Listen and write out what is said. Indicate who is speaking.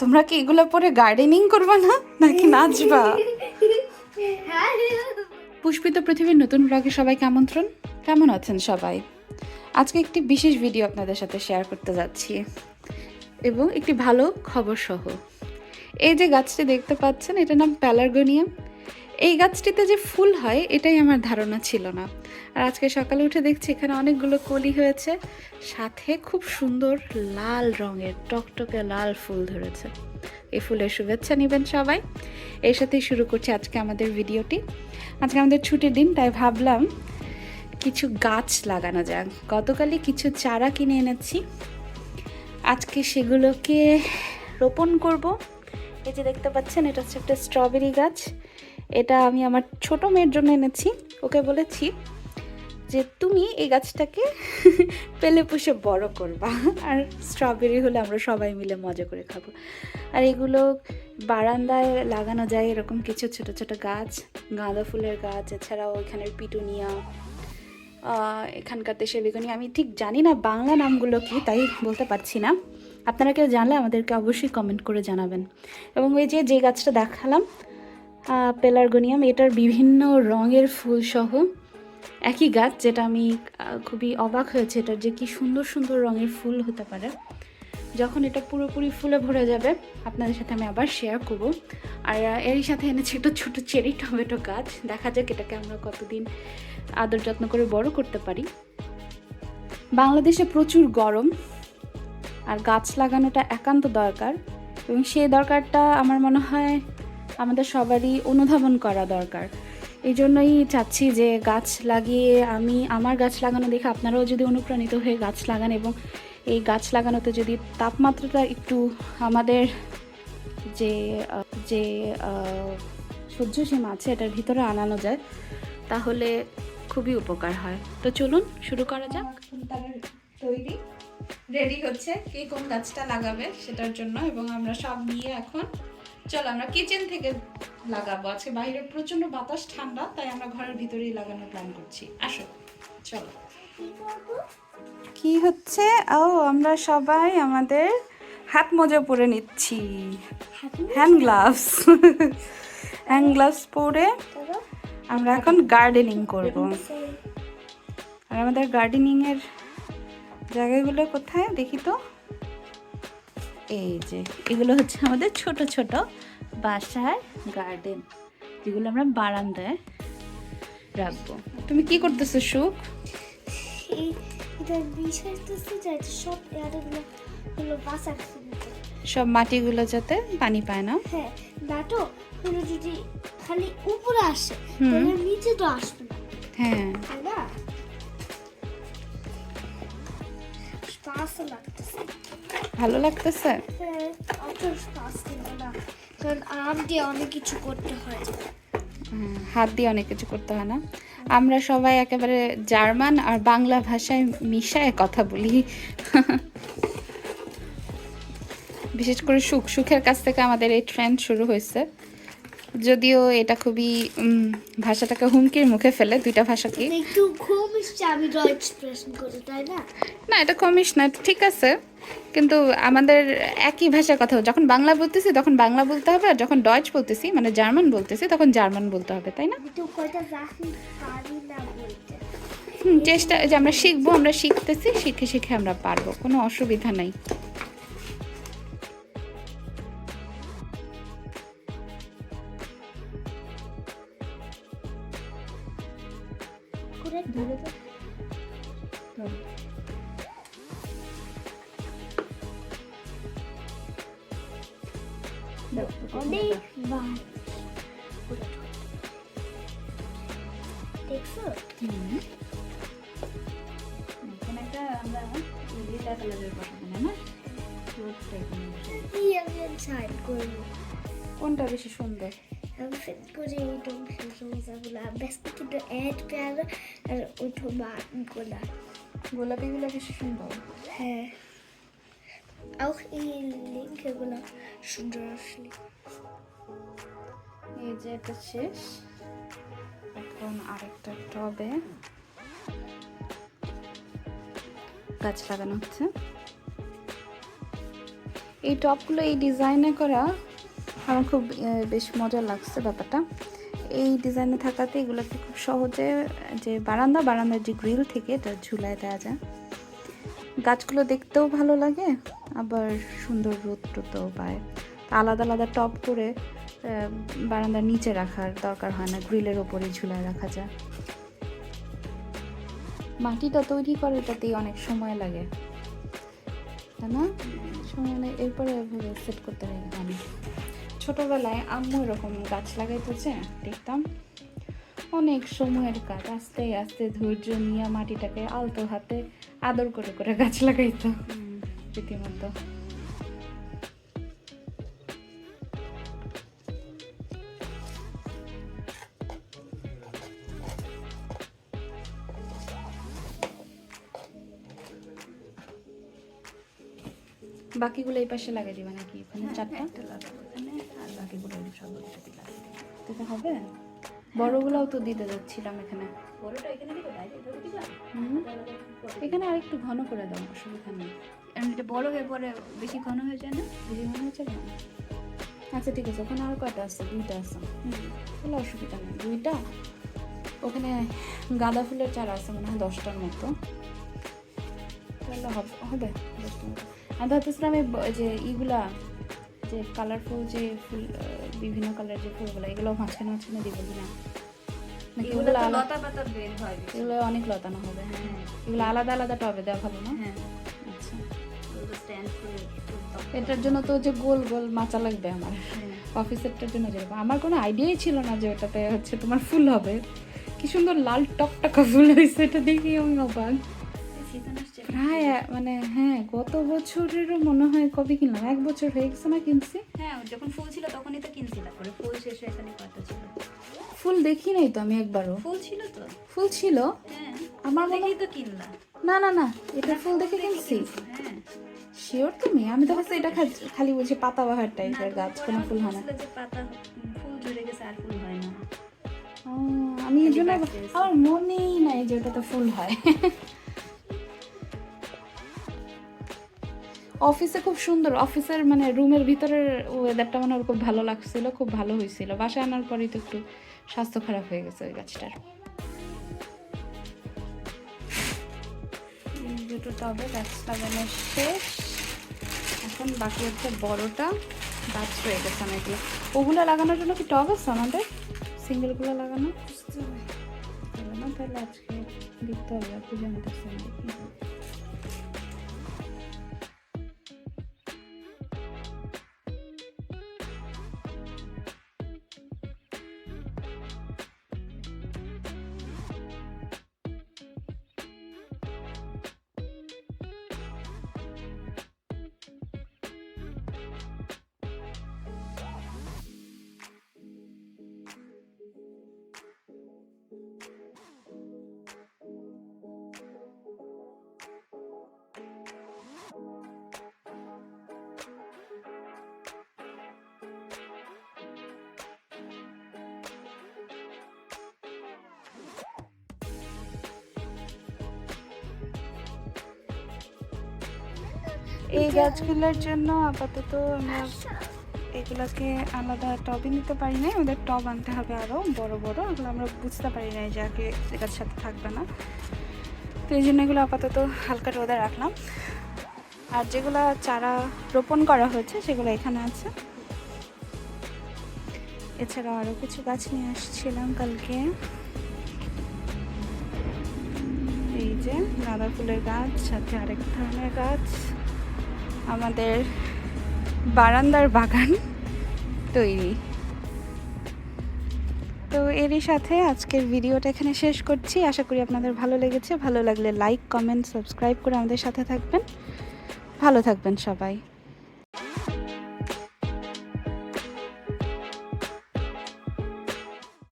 Speaker 1: তোমরা কি এগুলো পরে গার্ডেনিং করবা না? নাকি নাচবা? পুষ্পিত পৃথিবীর নতুন ব্লগে সবাইকে আমন্ত্রণ। কেমন আছেন সবাই? আজকে একটি বিশেষ ভিডিও আপনাদের সাথে শেয়ার করতে যাচ্ছি। এবং একটি ভালো খবর সহ এই যে গাছটি দেখতে পাচ্ছেন, এটার নাম প্যালার্গোনিয়াম এই গাছটিতে যে ফুল হয়, এটাই আমার ধারণা ছিল না। আর আজকে সকালে উঠে দেখছি এখানে অনেকগুলো কলি হয়েছে, সাথে খুব সুন্দর লাল রঙের টকটকে লাল ফুল ধরেছে। এই ফুলের শুভেচ্ছা নেবেন সবাই। এর সাথেই শুরু করছি আজকে আমাদের ভিডিওটি। আজকে আমাদের ছুটির দিন, তাই ভাবলাম কিছু গাছ লাগানো যাক। গতকালই কিছু চারা কিনে এনেছি। আজকে সেগুলোকে রোপণ করব। এই যে দেখতে পাচ্ছেন, এটা হচ্ছে একটা স্ট্রবেরি গাছ। এটা আমি আমার ছোট মেয়ের জন্য এনেছি। ওকে বলেছি যে তুমি এই গাছটাকে পেলে পুষে বড় করবা। আর স্ট্রবেরি হলে আমরা সবাই মিলে মজা করে খাব। আর এগুলো বারান্দায় লাগানো যায় এরকম কিছু ছোট ছোট গাছ, গাঁদা ফুলের গাছ, এছাড়াও এখানের পিটুনিয়া এখানকার দেশের বেগুনি। আমি ঠিক জানি না বাংলা নামগুলো কি, তাই বলতে পারছি না। আপনারা কেউ জানলে আমাদেরকে অবশ্যই কমেন্ট করে জানাবেন। এবং ওই যে যে গাছটা দেখালাম পেলারগোনিয়াম, এটার বিভিন্ন রঙের ফুল সহ একই গাছ, যেটা আমি খুবই অবাক হয়েছে এটার যে কি সুন্দর সুন্দর রঙের ফুল হতে পারে। যখন এটা পুরোপুরি ফুলে ভরে যাবে, আপনাদের সাথে আমি আবার শেয়ার করব। আর এরই সাথে এনেছি একটা ছোটো চেরি টমেটো গাছ। দেখা যাক এটাকে আমরা কতদিন আদর যত্ন করে বড় করতে পারি। বাংলাদেশে প্রচুর গরম, আর গাছ লাগানোটা একান্ত দরকার। এবং সেই দরকারটা আমার মনে হয় আমাদের সবারই অনুধাবন করা দরকার। এই জন্যই চাচ্ছি যে গাছ লাগিয়ে আমি আমার গাছ লাগানো দেখে আপনারাও যদি অনুপ্রাণিত হয়ে গাছ লাগান এবং এই গাছ লাগানোতে যদি তাপমাত্রাটা একটু আমাদের যে যে সহ্য সীমা আছে এটার ভিতরে আনানো যায়, তাহলে খুবই উপকার হয়। তো চলুন শুরু করা যাক। তৈরি। রেডি হচ্ছে কে কোন গাছটা লাগাবে সেটার জন্য এবং আমরা সব নিয়ে এখন চলো আমরা কিচেন থেকে লাগাবো। আজকে বাইরে প্রচণ্ড বাতাস ঠান্ডা তাই আমরা ঘরের ভিতরেই লাগানোর প্ল্যান করছি। আসো চলো। কি হচ্ছে? ও আমরা সবাই আমাদের হাত মোজা পরে নিচ্ছি। হ্যান্ড গ্লাভস হ্যান্ড গ্লাভস পরে আমরা এখন গার্ডেনিং করব। আর আমাদের গার্ডেনিং এর জায়গাগুলো কোথায়? দেখি তো। এই যে এগুলো হচ্ছে আমাদের ছোট ছোট বাসার গার্ডেন যেগুলো আমরা বারান্দায় রাখব। তুমি কি করতেছো সুখ?
Speaker 2: সব
Speaker 1: মাটিগুলো যাতে পানি পায় না।
Speaker 2: হ্যাঁ নাটো যদি খালি উপরে আসে তাহলে নিচে তো আসবে না।
Speaker 1: হ্যাঁ।
Speaker 2: লাগতেছে।
Speaker 1: ভালো লাগতেছে?
Speaker 2: হ্যাঁ অত স্পাস কিন্তু না। কারণ আম দিয়ে অনেক কিছু করতে হয়।
Speaker 1: হাত দিয়ে অনেক কিছু করতে হয় না। আমরা সবাই একেবারে জার্মান আর বাংলা ভাষায় মিশায় কথা বলি। বিশেষ করে সুখ সুখের কাছ থেকে আমাদের এই ট্রেন্ড শুরু হয়েছে। যদিও এটা খুবই ভাষাটাকে হুমকির মুখে ফেলে দুইটা ভাষাকে।
Speaker 2: একটু আমি এক্সপ্রেশন করি তাই না?
Speaker 1: না এটা কমিস না ঠিক আছে। কিন্তু আমাদের একই ভাষার কথা যখন বাংলা বলতেছি তখন বাংলা বলতে হবে আর যখন ডয়েচ বলতেছি মানে জার্মান বলতেছি তখন জার্মান বলতে হবে তাই না? চেষ্টা যে আমরা শিখব আমরা শিখতেছি শিখে শিখে আমরা পারব কোনো অসুবিধা নাই।
Speaker 2: দেখছ
Speaker 1: এখানে একটা আমরা কালারের না কোনটা বেশি সুন্দর?
Speaker 2: সেট করে ওইটা সমস্যাগুলো ব্যস্ত কিন্তু অ্যাড পেয়ার আর ওঠো বাটগুলো
Speaker 1: গোলাপিগুলো বেশি সুন্দর?
Speaker 2: হ্যাঁ। Auch লিঙ্কগুলো সুন্দর আসলে
Speaker 1: এই যে এটা শেষ এখন আরেকটা টবে গাছ লাগানো হচ্ছে এই টপগুলো এই ডিজাইনে করা আমার খুব বেশ মজা লাগছে ব্যাপারটা এই ডিজাইনে থাকাতে এগুলোকে খুব সহজে যে বারান্দা বারান্দার যে গ্রিল থেকে এটা ঝুলায় দেওয়া যায় গাছগুলো দেখতেও ভালো লাগে, আবার সুন্দর রোদ টোদও পায়। আলাদা আলাদা টপ করে বারান্দার নিচে রাখার দরকার হয় না, গ্রিলের ওপরে ঝুলায় রাখা যায়। মাটিটা তৈরি করে এটাতেই অনেক সময় লাগে। তাই না? সময় লাগে এরপরে সেট করতে হয় আমি ছোটবেলায় আম্মু এরকম গাছ লাগাইতেছে, দেখতাম। অনেক সময়ের কাজ, আস্তে আস্তে ধৈর্য নিয়ে মাটিটাকে আলতো হাতে আদর করে করে গাছ লাগাইতো। রীতিমতো। বাকিগুলো এই পাশে লাগিয়ে দিবা নাকি? ওখানে চারটা?
Speaker 3: লাগাবো এখানে আর বাকিগুলো সব
Speaker 1: হবে? বড়গুলোও তো দিতে যাচ্ছিলাম এখানে।
Speaker 3: এখানে।
Speaker 1: এখানে আরেকটু ঘন করে দাও অসুবিধা নেই।
Speaker 3: এমনিতে বড় হয়ে পরে বেশি ঘন হয়ে যায় না?
Speaker 1: বেশি ঘন হচ্ছে না আচ্ছা ঠিক আছে ওখানে আর কয়টা আছে? দুইটা আছে। কোনো অসুবিধা নেই। দুইটা? ওখানে গাঁদা ফুলের চারা আছে মনে হয় দশটার মতো। তাহলে হবে হবে দশটার মতো। আমি ভাবতেছিলাম এই যে ইগুলা যে কালারফুল যে ফুল বিভিন্ন কালার যে ফুলগুলো এগুলো মাঝখানে মাঝখানে দিব নাকি
Speaker 3: এগুলো লতা পাতা বের হয়
Speaker 1: এগুলো অনেক লতানো হবে হ্যাঁ। এগুলো আলাদা আলাদা টবে দেওয়া ভালো না?
Speaker 3: হ্যাঁ।
Speaker 1: আচ্ছা। এটার জন্য তো যে গোল গোল মাচা লাগবে আমার।
Speaker 3: হ্যাঁ।
Speaker 1: অফিসেরটার জন্য যেরকম। আমার কোনো আইডিয়াই ছিল না যে ওটাতে হচ্ছে তোমার ফুল হবে। কি সুন্দর লাল টকটকা ফুল হয়েছে এটা দেখি আমি অবাক। প্রায় মানে হ্যাঁ গত বছরেরও মনে হয় কবে কিনলাম? এক বছর হয়ে গেছে না কিনছি?
Speaker 3: হ্যাঁ যখন ফুল ছিল তখনই তো কিনছিলাম পরে ফুল শেষ হয়ে এখানে কত ছিল?
Speaker 1: ফুল দেখি নাই তো আমি একবারও।
Speaker 3: ফুল ছিল তো?
Speaker 1: ফুল ছিল?
Speaker 3: হ্যাঁ
Speaker 1: আমার মনে
Speaker 3: তো কিনলাম।
Speaker 1: না না না এটা ফুল দেখে কিনছি।
Speaker 3: হ্যাঁ।
Speaker 1: শিওর তুমি আমি তো ভাবছি এটা খালি বলছি পাতাবাহার টাইপের গাছ কোনো ফুল হয় না।
Speaker 3: পাতা ফুল ঝরে গেছে আর ফুল হয় না।
Speaker 1: ও, আমি এই জন্য আমার মনেই নাই যে ওটাতে ফুল হয়। অফিসে খুব সুন্দর। অফিসের মানে রুমের ভিতরের ওয়েদারটা মানে ওর খুব ভালো লাগছিল খুব ভালো হয়েছিল। বাসায় আনার পরেই তো একটু স্বাস্থ্য খারাপ হয়ে গেছে ওই গাছটার। দুটো টবে গাছ লাগানো শেষ। এখন বাকি হচ্ছে বড়টা। গাছ রয়ে গেছে অনেকগুলো। ওগুলো লাগানোর জন্য কি টব আছে আমাদের? সিঙ্গেলগুলো লাগানো? হবে। তাহলে আজকে দেখতে হবে। পুজো আনতেছে এই গাছগুলোর জন্য আপাতত আমরা এগুলোকে আলাদা টবে নিতে পারি না ওদের টব আনতে হবে আরও বড় বড়। এগুলো আমরা বুঝতে পারি না যে আগে এটার সাথে থাকবে না। তো এই জন্য এগুলো আপাতত হালকা রোদে রাখলাম। আর যেগুলো চারা রোপণ করা হয়েছে সেগুলো এখানে আছে। এছাড়াও আরও কিছু গাছ নিয়ে আসছিলাম কালকে। এই যে গাঁদা ফুলের গাছ সাথে আরেক ধরনের গাছ। আমাদের বারান্দার বাগান তৈরি। তো এরই সাথে আজকের ভিডিওটা এখানে শেষ করছি। আশা করি আপনাদের ভালো লেগেছে। ভালো লাগলে লাইক কমেন্ট সাবস্ক্রাইব করে আমাদের সাথে থাকবেন। ভালো থাকবেন সবাই।